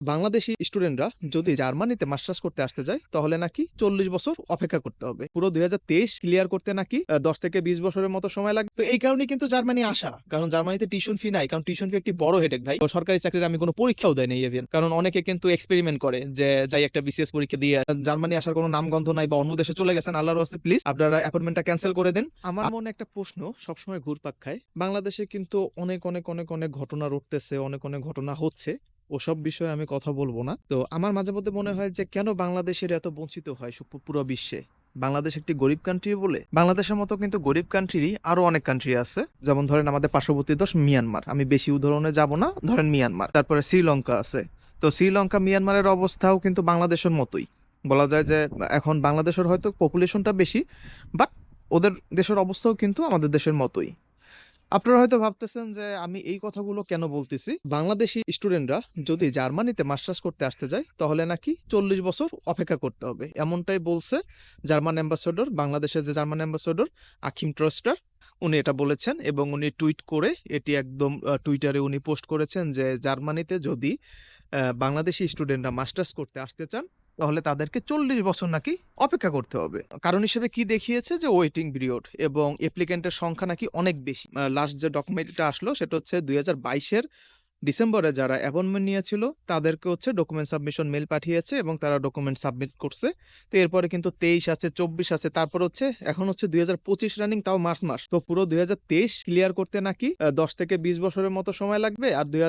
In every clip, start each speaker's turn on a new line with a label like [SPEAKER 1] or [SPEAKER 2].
[SPEAKER 1] বাংলাদেশি স্টুডেন্টরা যদি জার্মানিতে মাস্টার্স করতে আসতে যায় তাহলে নাকি চল্লিশ বছর অপেক্ষা করতে হবে। পুরো দুই ক্লিয়ার করতে নাকি দশ থেকে বিশ বছরের মতো সময় লাগবে। তো এই কারণে কিন্তু জার্মানি আসা কারণ জার্মানিতে টিউশন ফি নাই কারণ টিউশন ফি একটি বড় হেডেক ভাই। সরকারি চাকরির আমি কোনো পরীক্ষাও দেয় নাই এভিয়ান কারণ অনেকে কিন্তু এক্সপেরিমেন্ট করে যে যাই একটা বিসিএস পরীক্ষা দিয়ে জার্মানি আসার কোনো নামগন্ধ নাই বা অন্য দেশে চলে গেছেন আল্লাহর হস্তে প্লিজ আপনারা অ্যাপয়েন্টমেন্টটা ক্যান্সেল করে দেন। আমার মনে একটা প্রশ্ন সবসময় ঘুরপাক খায়। বাংলাদেশে কিন্তু অনেক অনেক অনেক অনেক ঘটনা ঘটতেছে অনেক অনেক ঘটনা হচ্ছে। ওসব বিষয়ে আমি কথা বলব না। তো আমার মাঝে মধ্যে মনে হয় যে, কেন বাংলাদেশের এত বঞ্চিত হয় পুরো বিশ্বে? বাংলাদেশ একটি গরিব কান্ট্রি বলে? বাংলাদেশের মতো কিন্তু গরিব কান্ট্রিরই আরও অনেক কান্ট্রি আছে। যেমন ধরেন আমাদের পার্শ্ববর্তী দেশ মিয়ানমার। আমি বেশি উদাহরণে যাব না, ধরেন মিয়ানমার। তারপরে শ্রীলঙ্কা আছে। তো শ্রীলঙ্কা, মিয়ানমারের অবস্থাও কিন্তু বাংলাদেশের মতোই। বলা যায় যে, এখন বাংলাদেশের হয়তো পপুলেশনটা বেশি বাট ওদের দেশের অবস্থাও কিন্তু আমাদের দেশের মতোই। আপনারা হয়তো ভাবতেছেন যে আমি এই কথাগুলো কেন বলতেছি? বাংলাদেশি স্টুডেন্টরা যদি জার্মানিতে মাস্টার্স করতে আসতে যায়, তাহলে নাকি চল্লিশ বছর অপেক্ষা করতে হবে। এমনটাই বলছে জার্মান অ্যাম্বাসেডর, বাংলাদেশের যে জার্মান অ্যাম্বাসেডর, আখিম ট্রস্টার উনি এটা বলেছেন এবং উনি টুইট করে এটি একদম টুইটারে উনি পোস্ট করেছেন যে জার্মানিতে যদি বাংলাদেশি স্টুডেন্টরা মাস্টার্স করতে আসতে চান তাহলে তাদেরকে চল্লিশ বছর নাকি অপেক্ষা করতে হবে। কারণ হিসেবে কি দেখিয়েছে যে ওয়েটিং পিরিয়ড এবং অ্যাপ্লিকেন্টের সংখ্যা নাকি অনেক বেশি। লাস্ট যে ডকুমেন্টটা আসলো সেটা হচ্ছে দুই হাজার বাইশের ডিসেম্বরে যারা অ্যাপয়েন্টমেন্ট নিয়েছিল, তাদেরকে হচ্ছে ডকুমেন্ট সাবমিশন মেল পাঠিয়েছে এবং তারা ডকুমেন্ট সাবমিট করছে। তো এরপরে কিন্তু তেইশ আছে, চব্বিশ আছে, তারপর হচ্ছে এখন হচ্ছে দুই হাজার পঁচিশ রানিং তাও মার্চ মাস। তো পুরো দুই ক্লিয়ার করতে নাকি দশ থেকে বিশ বছরের মতো সময় লাগবে আর দুই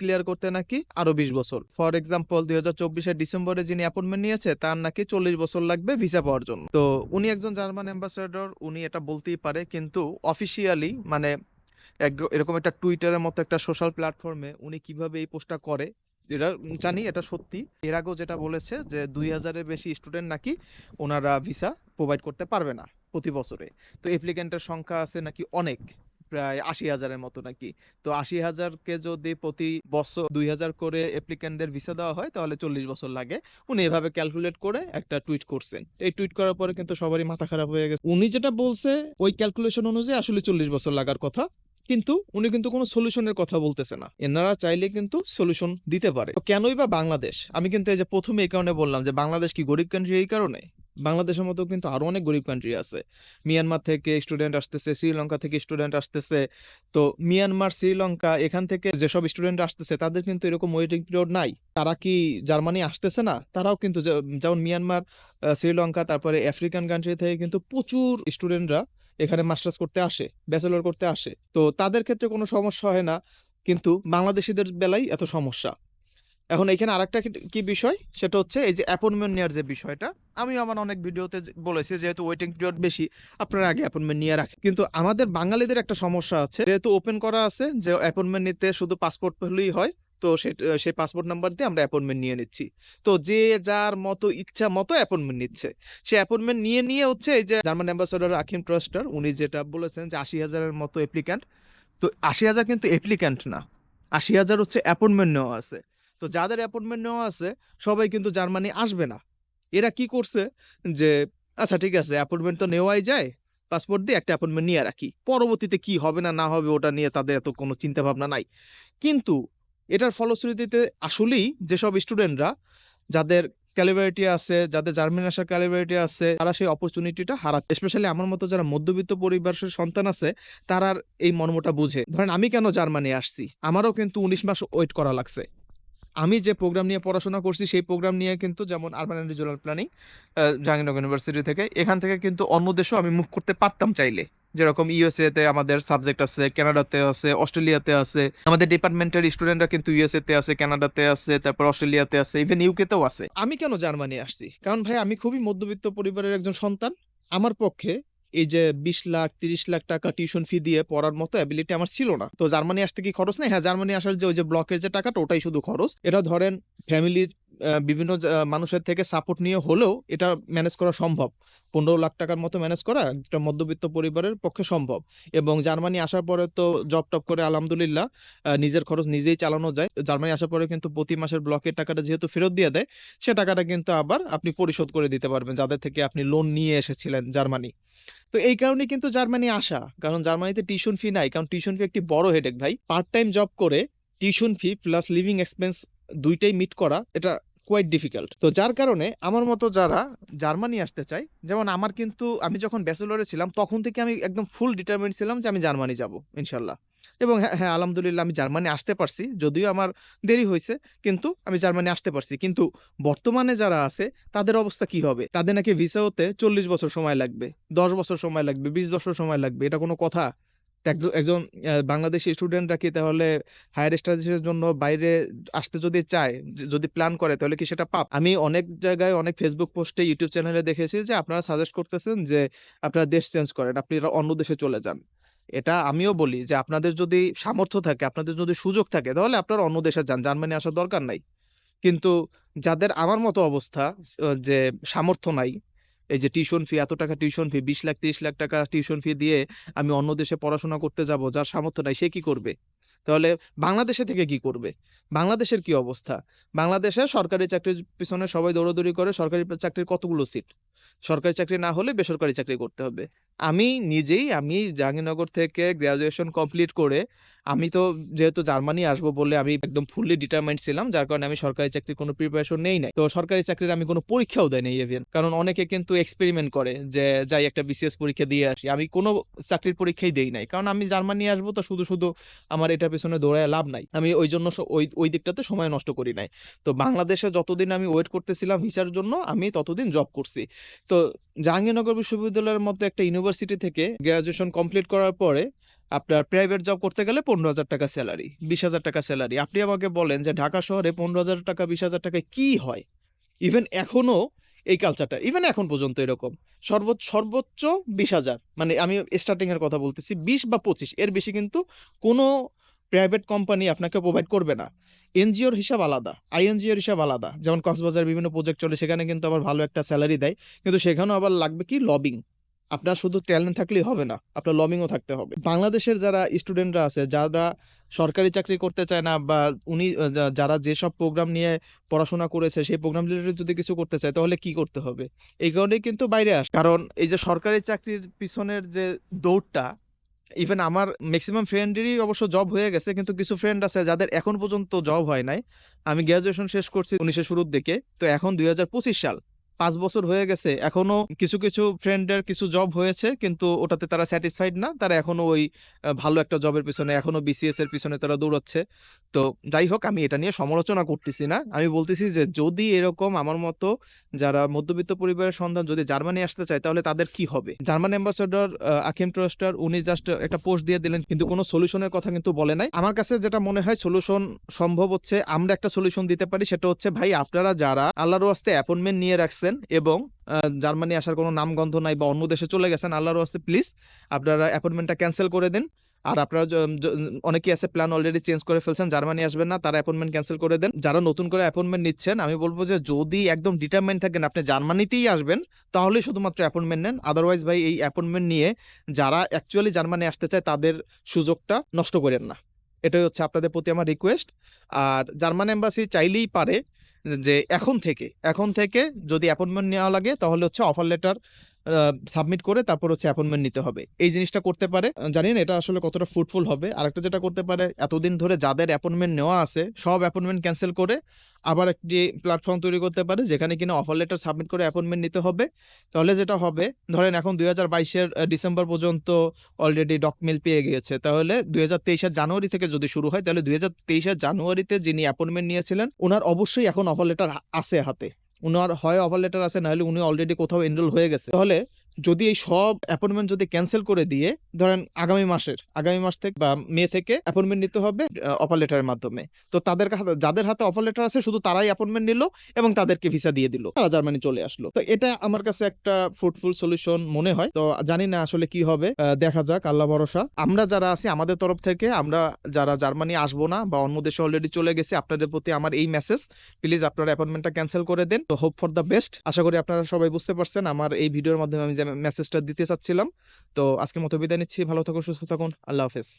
[SPEAKER 1] ক্লিয়ার করতে নাকি আরও বিশ বছর। ফর এক্সাম্পল দুই হাজার ডিসেম্বরে যিনি অ্যাপয়েন্টমেন্ট নিয়েছে, তার নাকি চল্লিশ বছর লাগবে ভিসা পাওয়ার জন্য। তো উনি একজন জার্মান অ্যাম্বাসেডর উনি এটা বলতেই পারে, কিন্তু অফিসিয়ালি মানে এরকম একটা টুইটারের মতো একটা সোশ্যাল প্ল্যাটফর্মে উনি কীভাবে এই পোস্টটা করে এটা জানি এটা সত্যি। এর আগেও যেটা বলেছে যে দুই হাজারের বেশি স্টুডেন্ট নাকি ওনারা ভিসা প্রোভাইড করতে পারবে না প্রতি বছরে। তো অ্যাপ্লিকেন্টের সংখ্যা আছে নাকি অনেক, প্রায় আশি হাজারের মতো নাকি। তো আশি হাজারকে যদি প্রতি বছর দুই হাজার করে অ্যাপ্লিকেন্টদের ভিসা দেওয়া হয়, তাহলে চল্লিশ বছর লাগে। উনি এভাবে ক্যালকুলেট করে একটা টুইট করছেন। এই টুইট করার পরে কিন্তু সবারই মাথা খারাপ হয়ে গেছে। উনি যেটা বলছে, ওই ক্যালকুলেশন অনুযায়ী আসলে চল্লিশ বছর লাগার কথা। কিন্তু উনি কিন্তু কোনো সলিউশনের কথা বলতেছে না। এনারা চাইলে কিন্তু সলিউশন দিতে পারে। কেনই বা বাংলাদেশ? আমি কিন্তু এই যে প্রথমে এই কারণে বললাম যে বাংলাদেশ কি গরিব কান্ট্রি এই কারণে? বাংলাদেশের মতো কিন্তু আরও অনেক গরিব কান্ট্রি আছে। মিয়ানমার থেকে স্টুডেন্ট আসতেছে শ্রীলঙ্কা থেকে স্টুডেন্ট আসতেছে। তো মিয়ানমার শ্রীলঙ্কা এখান থেকে যেসব স্টুডেন্ট আসতেছে, তাদের কিন্তু এরকম ওয়েটিং পিরিয়ড নাই। তারা কি জার্মানি আসতেছে না? তারাও কিন্তু যেমন মিয়ানমার শ্রীলঙ্কা তারপরে আফ্রিকান কান্ট্রি থেকে কিন্তু প্রচুর স্টুডেন্টরা এখানে মাস্টার্স করতে আসে, ব্যাচেলর করতে আসে। তো তাদের ক্ষেত্রে কোনো সমস্যা হয় না, কিন্তু বাংলাদেশিদের বেলায় এত সমস্যা। এখন এখানে আরেকটা কি- বিষয়? সেটা হচ্ছে এই যে অ্যাপয়েন্টমেন্ট নেওয়ার যে বিষয়টা। আমি আমার অনেক ভিডিওতে বলেছি যেহেতু ওয়েটিং পিরিয়ড বেশি, আপনারা আগে অ্যাপয়েন্টমেন্ট নিয়ে রাখেন। কিন্তু আমাদের বাঙালিদের একটা সমস্যা আছে, যেহেতু ওপেন করা আছে, যে অ্যাপয়েন্টমেন্ট নিতে শুধু পাসপোর্ট হলেই হয় তো সে- পাসপোর্ট নাম্বার দিয়ে আমরা অ্যাপয়েন্টমেন্ট নিয়ে নিচ্ছি। তো যে যার মতো ইচ্ছা মতো অ্যাপয়েন্টমেন্ট নিচ্ছে। সে অ্যাপয়েন্টমেন্ট নিয়ে নিয়ে হচ্ছে এই যে জার্মান অ্যাম্বাসেডর আকিম ট্রাস্টার উনি যেটা বলেছেন যে আশি হাজারের মতো অ্যাপ্লিক্যান্ট তো আশি হাজার কিন্তু অ্যাপ্লিক্যান্ট না। আশি হাজার হচ্ছে অ্যাপয়েন্টমেন্ট নেওয়া আছে। তো যাদের অ্যাপয়েন্টমেন্ট নেওয়া আছে, সবাই কিন্তু জার্মানি আসবে না। এরা কি করছে যে আচ্ছা ঠিক আছে অ্যাপয়েন্টমেন্ট তো নেওয়াই যায় পাসপোর্ট দিয়ে একটা অ্যাপয়েন্টমেন্ট নিয়ে রাখি। পরবর্তীতে কি হবে না না হবে, ওটা নিয়ে তাদের এত কোনো চিন্তা ভাবনা নাই। কিন্তু এটার ফলশ্রুতিতে আসলেই যেসব স্টুডেন্টরা, যাদের ক্যালিবারিটি আছে, যাদের জার্মানি আসার ক্যালিবারিটি আছে, তারা সেই অপরচুনিটিটা হারাচ্ছে। স্পেশালি আমার মতো যারা মধ্যবিত্ত পরিবারের সন্তান আছে, তারা এই মর্মটা বুঝে। ধরেন আমি কেন জার্মানি আসছি? আমারও কিন্তু উনিশ মাস ওয়েট করা লাগছে। আমি যে প্রোগ্রাম নিয়ে পড়াশোনা করছি, সেই প্রোগ্রাম নিয়ে কিন্তু যেমন urban and regional planning Jahangirnagar university থেকে, এখান থেকে কিন্তু অন্য দেশেও আমি মুখ করতে পারতাম চাইলে। যেরকম ইউএসএ তে আমাদের সাবজেক্ট আছে কানাডাতে আছে অস্ট্রেলিয়াতে আছে। আমাদের ডিপার্টমেন্টের স্টুডেন্টরা কিন্তু ইউএসএ তে আছে কানাডাতে আছে, তারপর অস্ট্রেলিয়াতে আছে ইভেন ইউকেতেও আছে। আমি কেন জার্মানি আসছি? কারণ ভাই, আমি খুবই মধ্যবিত্ত পরিবারের একজন সন্তান। আমার পক্ষে এই যে বিশ লাখ, তিরিশ লাখ টাকা টিউশন ফি দিয়ে পড়ার মতো অ্যাবিলিটি আমার ছিল না। তো জার্মানি আসতে কি খরচ নেই? হ্যাঁ জার্মানি আসার যে ওই যে ব্লকের যে টাকাটা, ওটাই শুধু খরচ। এটা ধরেন ফ্যামিলির বিভিন্ন মানুষের থেকে সাপোর্ট নিয়ে হলেও এটা ম্যানেজ করা সম্ভব। পনেরো লাখ টাকার মতো ম্যানেজ করা একটা মধ্যবিত্ত পরিবারের পক্ষে সম্ভব। এবং জার্মানি আসার পরে তো জব টপ করে আলহামদুলিল্লাহ নিজের খরচ নিজেই চালানো যায়। জার্মানি আসার পরে কিন্তু প্রতি মাসের ব্লকের টাকাটা যেহেতু ফেরত দিয়ে দেয়, সে টাকাটা কিন্তু আবার আপনি পরিশোধ করে দিতে পারবেন, যাদের থেকে আপনি লোন নিয়ে এসেছিলেন জার্মানি। তো এই কারণে কিন্তু জার্মানি আসা, কারণ জার্মানিতে টিউশন ফি নাই, কারণ টিউশন ফি একটি বড় হেডেক ভাই। পার্ট টাইম জব করে tuition fee plus living expense দুইটাই মিট করা, এটা কোয়াইট ডিফিকাল্ট তো যার কারণে আমার মতো যারা জার্মানি আসতে চায়, যেমন আমার কিন্তু, আমি যখন ব্যাচেলরে ছিলাম, তখন থেকে আমি একদম ফুল ডিটারমেন্ট ছিলাম যে আমি জার্মানি যাব, ইনশাল্লাহ। এবং হ্যাঁ হ্যাঁ আলহামদুলিল্লাহ আমি জার্মানি আসতে পারছি, যদিও আমার দেরি হয়েছে, কিন্তু আমি জার্মানি আসতে পারছি। কিন্তু বর্তমানে যারা আছে, তাদের অবস্থা কি হবে? তাদের নাকি ভিসা হতে চল্লিশ বছর সময় লাগবে, দশ বছর সময় লাগবে, বিশ বছর সময় লাগবে, এটা কোনো কথা? একজন- বাংলাদেশি স্টুডেন্টরা কি তাহলে হায়ার স্টাডিজের জন্য বাইরে আসতে যদি চায় যদি প্ল্যান করে, তাহলে কি সেটা পাপ আমি অনেক জায়গায় অনেক ফেসবুক পোস্টে ইউটিউব চ্যানেলে দেখেছি যে আপনারা সাজেস্ট করতেছেন যে আপনারা দেশ চেঞ্জ করেন, আপনি অন্য দেশে চলে যান। এটা আমিও বলি যে আপনাদের যদি সামর্থ্য থাকে, আপনাদের যদি সুযোগ থাকে, তাহলে আপনারা অন্য দেশে যান, জার্মানি আসার দরকার নাই। কিন্তু যাদের আমার মতো অবস্থা যে সামর্থ্য নাই এই যে টিউশন ফি এত টাকা টিউশন ফি বিশ লাখ, তিরিশ লাখ টাকা টিউশন ফি দিয়ে আমি অন্য দেশে পড়াশোনা করতে যাব, যার সামর্থ্য নাই, সে কি করবে? তাহলে বাংলাদেশে থেকে কি করবে? বাংলাদেশের কি অবস্থা? বাংলাদেশে সরকারি চাকরির পিছনে সবাই দৌড়াদৌড়ি করে, সরকারি চাকরির কতগুলো সিট সরকারি চাকরি না হলে বেসরকারি চাকরি করতে হবে। আমি নিজেই, আমি জাহাঙ্গীরনগর থেকে গ্র্যাজুয়েশন কমপ্লিট করে, আমি তো যেহেতু জার্মানি আসব বলে আমি একদম ফুললি ডিটারমাইন্ড ছিলাম, যার কারণে আমি সরকারি চাকরির কোনো প্রিপারেশন নেই নাই। তো সরকারি চাকরির আমি কোনো পরীক্ষাও দেয় নাই ইভেন কারণ অনেকে কিন্তু এক্সপেরিমেন্ট করে যে, যাই একটা বিসিএস পরীক্ষা দিয়ে আসি। আমি কোনো চাকরির পরীক্ষাই দেই নাই। কারণ আমি জার্মানি আসব তো শুধু শুধু আমার এটার পেছনে দৌড়ায় লাভ নাই। আমি ওই জন্য ওই ওই দিকটাতে সময় নষ্ট করি নাই। তো বাংলাদেশে যতদিন আমি ওয়েট করতেছিলাম ভিসার জন্য, আমি ততদিন জব করছি। তো জাহাঙ্গীরনগর বিশ্ববিদ্যালয়ের মতো একটা ইউনিভার্সিটি থেকে গ্র্যাজুয়েশন কমপ্লিট করার পরে আপনার প্রাইভেট জব করতে গেলে পনেরো হাজার টাকা স্যালারি, বিশ হাজার টাকা স্যালারি। আপনি আমাকে বলেন যে ঢাকা শহরে পনেরো হাজার টাকা, বিশ হাজার টাকায় কি হয়? ইভেন এখনও এই কালচারটা ইভেন এখন পর্যন্ত এরকম। সর্বোচ্চ সর্বোচ্চ বিশ হাজার মানে আমি স্টার্টিংয়ের কথা বলতেছি, বিশ বা পঁচিশ, এর বেশি কিন্তু কোনো প্রাইভেট কোম্পানি আপনাকে প্রোভাইড করবে না। এনজিওর হিসাব আলাদা আইএনজিওর হিসাব আলাদা। যেমন কক্সবাজার বিভিন্ন প্রজেক্ট চলে, সেখানে কিন্তু আবার ভালো একটা স্যালারি দেয়। কিন্তু সেখানেও আবার লাগবে কি? লবিং আপনার শুধু ট্যালেন্ট থাকলেই হবে না, আপনার লবিংও থাকতে হবে। বাংলাদেশের যারা স্টুডেন্টরা আছে, যারা সরকারি চাকরি করতে চায় না বা উনি যারা যেসব প্রোগ্রাম নিয়ে পড়াশোনা করেছে, সেই প্রোগ্রাম রিলেটেড যদি কিছু করতে চায়, তাহলে কি করতে হবে? এই কারণেই কিন্তু বাইরে আস কারণ এই যে সরকারি চাকরির পিছনের যে দৌড়টা ইভেন আমার ম্যাক্সিমাম ফ্রেন্ডেরই অবশ্য জব হয়ে গেছে, কিন্তু কিছু ফ্রেন্ড আছে যাদের এখন পর্যন্ত জব হয় নাই। আমি গ্র্যাজুয়েশন শেষ করছি উনিশের শুরুর দিকে, তো এখন দুই হাজার পঁচিশ সাল। পাঁচ বছর হয়ে গেছে, এখনও কিছু কিছু ফ্রেন্ডের কিছু জব হয়েছে, কিন্তু ওটাতে তারা স্যাটিসফাইড না, তারা এখনও ওই ভালো একটা জবের পিছনে, এখনও বিসিএস এর পিছনে তারা দৌড়াচ্ছে। তো যাই হোক, আমি এটা নিয়ে সমালোচনা করতেছি না। আমি বলতেছি যে যদি এরকম আমার মতো যারা মধ্যবিত্ত পরিবারের সন্তান যদি জার্মানি আসতে চায়, তাহলে তাদের কি হবে? জার্মান অ্যাম্বাসেডর আকিম ট্রাস্টার, উনি জাস্ট একটা পোস্ট দিয়ে দিলেন, কিন্তু কোনো সলিউশনের কথা কিন্তু বলে নাই। আমার কাছে যেটা মনে হয় সলিউশন সম্ভব হচ্ছে, আমরা একটা সলিউশন দিতে পারি, সেটা হচ্ছে, ভাই, আপনারা যারা আল্লাহর ওয়াস্তে অ্যাপয়েন্টমেন্ট নিয়ে রাখছেন এবং জার্মানি আসার কোনো নামগন্ধ নাই বা অন্য দেশে চলে গেছেন, আল্লাহর ওয়াস্তে প্লিজ আপনারা অ্যাপয়েন্টমেন্টটা ক্যান্সেল করে দিন। আর আপনারা অনেকেই আছে প্ল্যান অলরেডি চেঞ্জ করে ফেলছেন, জার্মানি আসবেন না, তারা অ্যাপয়েন্টমেন্ট ক্যান্সেল করে দেন। যারা নতুন করে অ্যাপয়েন্টমেন্ট নিচ্ছেন, আমি বলব যে যদি একদম ডিটারমাইন থাকেন আপনি জার্মানিতেই আসবেন তাহলে শুধুমাত্র অ্যাপয়েন্টমেন্ট নেন। আদারওয়াইজ ভাই, এই অ্যাপয়েন্টমেন্ট নিয়ে যারা অ্যাকচুয়ালি জার্মানি আসতে চায়, তাদের সুযোগটা নষ্ট করেন না। এটাই হচ্ছে আপনাদের প্রতি আমার রিকোয়েস্ট আর জার্মান এম্বাসি চাইলেই পারে যে এখন থেকে এখন থেকে যদি অ্যাপয়েন্টমেন্ট নেওয়া লাগে, তাহলে হচ্ছে অফার লেটার সাবমিট করে তারপর হচ্ছে অ্যাপয়েন্টমেন্ট নিতে হবে। এই জিনিসটা করতে পারে জানি না এটা আসলে কতটা ফ্রুটফুল হবে। আরেকটা যেটা করতে পারে, এতদিন ধরে যাদের অ্যাপয়েন্টমেন্ট নেওয়া আছে, সব অ্যাপয়েন্টমেন্ট ক্যান্সেল করে আবার একটি প্ল্যাটফর্ম তৈরি করতে পারে, যেখানে কিনা অফার লেটার সাবমিট করে অ্যাপয়েন্টমেন্ট নিতে হবে। তাহলে যেটা হবে, ধরেন এখন দুই হাজার বাইশের ডিসেম্বর পর্যন্ত অলরেডি ডকমেল পেয়ে গিয়েছে। তাহলে দুই হাজার তেইশের জানুয়ারি থেকে যদি শুরু হয়, তাহলে দুই হাজার তেইশের জানুয়ারিতে যিনি অ্যাপয়েন্টমেন্ট নিয়েছিলেন, ওনার অবশ্যই এখন অফার লেটার আছে হাতে। উনার হয় অফার লেটার আছে নাহলে উনি অলরেডি কোথাও এনরোল হয়ে গেছে। তাহলে যদি এই সব অ্যাপয়েন্টমেন্ট যদি ক্যান্সেল করে দিয়ে, ধরেন আগামী মাসের, আগামী মাস থেকে বা মে থেকে অ্যাপয়েন্টমেন্ট নিতে হবে অফার লেটারের মাধ্যমে। তো তাদের যাদের হাতে অফার লেটার আছে, শুধু তারাই অ্যাপয়েন্টমেন্ট নিল এবং তাদেরকে ভিসা দিয়ে দিল। তারা জার্মানি চলে আসলো। তো এটা আমার কাছে একটা ফ্রুটফুল সলিউশন মনে হয়। তো জানি না আসলে কি হবে দেখা যাক, আল্লাহ ভরসা। আমরা যারা আছি, আমাদের তরফ থেকে, আমরা যারা জার্মানি আসব না বা অন্য দেশে অলরেডি চলে গেছে, আপনাদের প্রতি আমার এই মেসেজ প্লিজ আপনারা অ্যাপয়েন্টমেন্টটা ক্যান্সেল করে দেন। তো হোপ ফর দ্য বেস্ট আশা করি আপনারা সবাই বুঝতে পারছেন, আমার এই ভিডিওর মাধ্যমে আমি মেসেজটা দিতে চাচ্ছিলাম। তো আজকে মতো বিদায় নিচ্ছি। ভালো থাকুন সুস্থ থাকুন। আল্লাহ হাফেজ।